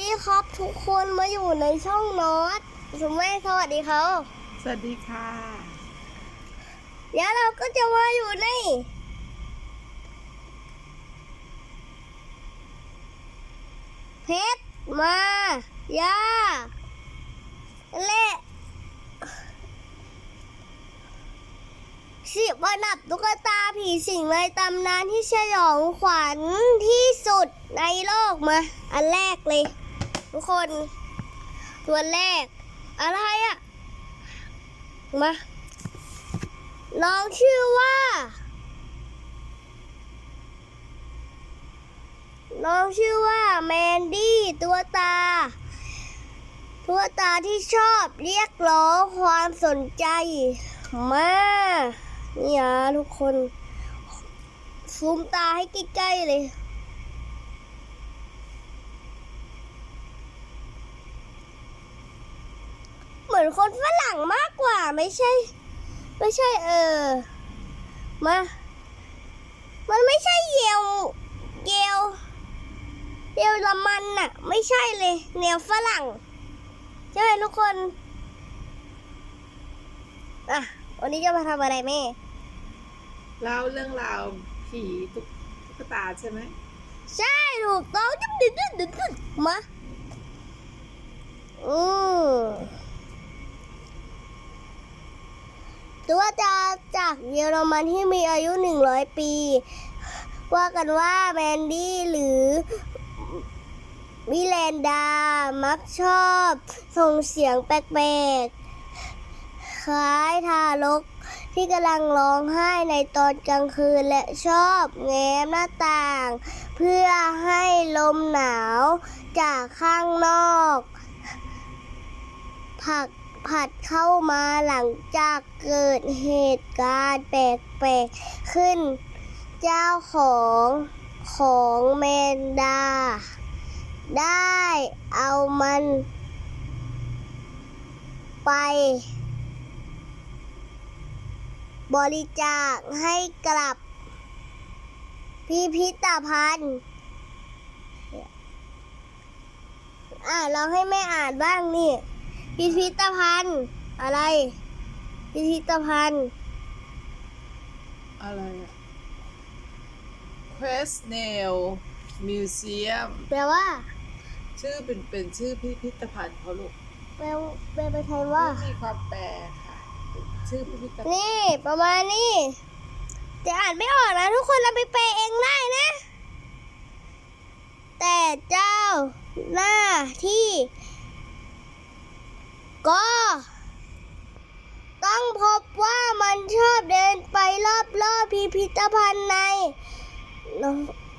ดีครับทุกคนมาอยู่ในช่องนอตคุณแม่สวัสดีเขาสวัสดีค่ะเดี๋ยวเราก็จะมาอยู่ในเพชรมาย่าและสิบวันดับตุ๊กตาผีสิงในตำนานที่ฉยองขวัญที่สุดในโลกมา อันแรกเลย ทุกคนตัวแรก อะไรอะมาน้องชื่อว่า น้องชื่อว่าแมนดี้ตัวตา ตัวตาที่ชอบเรียกร้องความสนใจมานี่อะทุกคนซูมตาให้ใกล้ๆเลย เหมื อนคนฝรั่งมากกว่าไม่ใช่ ไม่ใช่เออมามันไม่ใช่เยลเยลเยลละมันน่ะ ไม่ใช่เลยแนวฝรั่งใช่ไหมทุกคนอะวันนี้จะมาทำอะไรแม่เล่าเรื่องราวผีตุ๊กตุ๊กตาใช่ไหมใช่ถูกต้องจุ๊บดึ๊ดดึ๊ดดึ๊ดดึ๊ดมาอื ตัวจาจากเยอรมันที่มีอายุ 100 ปี ว่ากันว่าแมนดี้หรือวิแลนดา มักชอบส่งเสียงแปลกๆ คล้ายทารกที่กำลังร้องไห้ในตอนกลางคืนและชอบแง้มหน้าต่าง เพื่อให้ลมหนาวจากข้างนอก ผัก ผัดเข้ามาหลังจากเกิดเหตุการณ์แปลกๆขึ้น เจ้าของของแมนดา ได้เอามันไป บริจาคให้กลับ พิพิธภัณฑ์ อ่าเราให้แม่อ่านบ้างนี่ พิพิธภัณฑ์ อะไร พิพิธภัณฑ์ อะไรอะ Quest Nail Museum แปลว่า ชื่อเป็นเป็นชื่อพิพิธภัณฑ์เขาลูกแปลแปลเป็นไทยว่า ไม่มีความแปลค่ะเป็นชื่อพิพิธภัณฑ์นี่ประมาณนี้จะอ่านไม่ออกนะทุกคนเราไปแปลเองได้นะ แต่เจ้าหน้าที่ ก็ ต้องพบว่ามันชอบเดินไปรอบๆพิพิธภัณฑ์ใน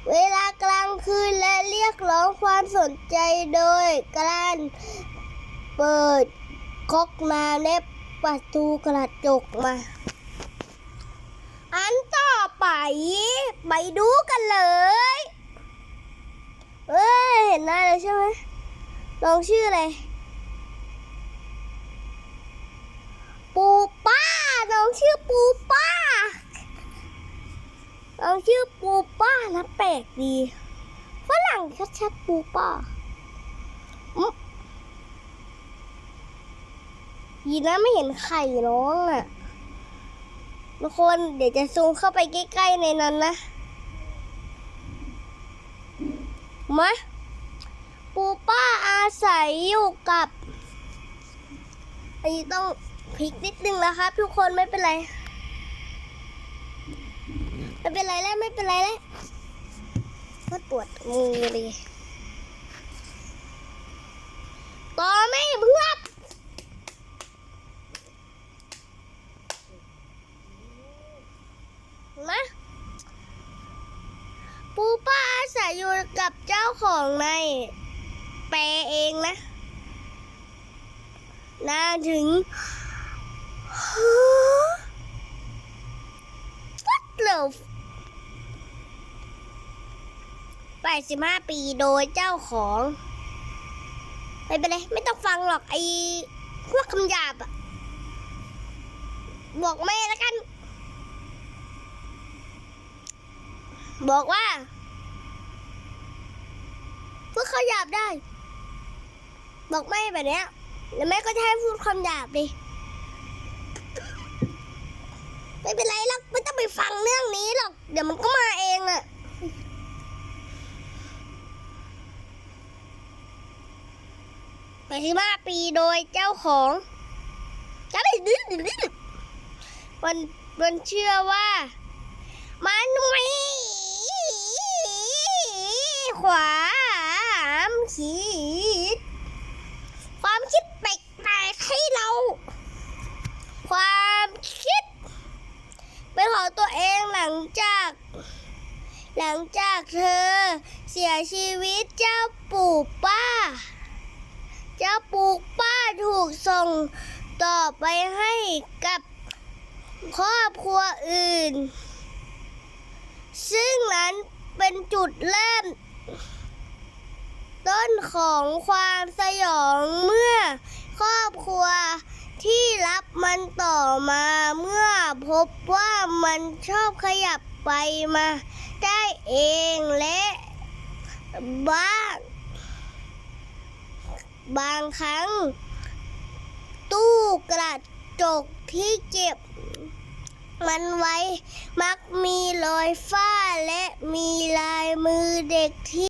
เวลากลางคืนและเรียกร้องความสนใจโดยการเปิดก๊อกน้ำและประตูกระจกมา อันต่อไป ไปดูกันเลยเอ้ยเห็นหน้าแล้วใช่ไหมลองชื่ออะไร ปูป้า น้อง ชื่อปูป้าน้องชื่อปูป้านะแปลกดีฝรั่งชัดๆปูป้ายีนะไม่เห็นไข่น้องอะทุกคนเดี๋ยวจะซูมเข้าไปใกล้ๆในนั้นนะมาปูป้าอาศัยอยู่กับอันนี้ต้อง พลิกนิดนึงนะครับ ทุกคนไม่เป็นไร ไม่เป็นไรแล้วไม่เป็นไรแล้วก็ปวดมือเลยต่อไม่เพิ่งรับมาปูป้าอาศัยอยู่กับเจ้าของในแปลเองนะนาถึง วัดเหลวแปดสิบห้าปีโดยเจ้าของไม่เป็นไรไม่ต้องฟังหรอกไอ้พวกคำหยาบอะบอกแม่แล้วกัน บอกว่า พวกเขาหยาบได้ บอกไม่แบบเนี้ยแล้วแม่ก็จะให้พูดคำหยาบดิ ไม่เป็นไรหรอกไม่ต้องไปฟังเรื่องนี้หรอก เดี๋ยวมันก็มาเองอะไปที่มาปีโดยเจ้าของจะไปดื้อมันมันเชื่อว่า มันมีความคิด ความคิดแปลกๆให้เรา ความคิด เป็นของตัวเองหลังจาก หลังจากเธอเสียชีวิตเจ้าปู่ป้า เจ้าปู่ป้าถูกส่งต่อไปให้กับครอบครัวอื่น ซึ่งนั้นเป็นจุดเริ่ม ต้นของความสยองเมื่อครอบครัวที่ มันต่อมาเมื่อพบว่ามันชอบขยับไปมาได้เองและบ้างบางครั้ง ตู้กระจกที่เก็บ มันไว้มักมีรอยฝ้าและมีลายมือเด็กที่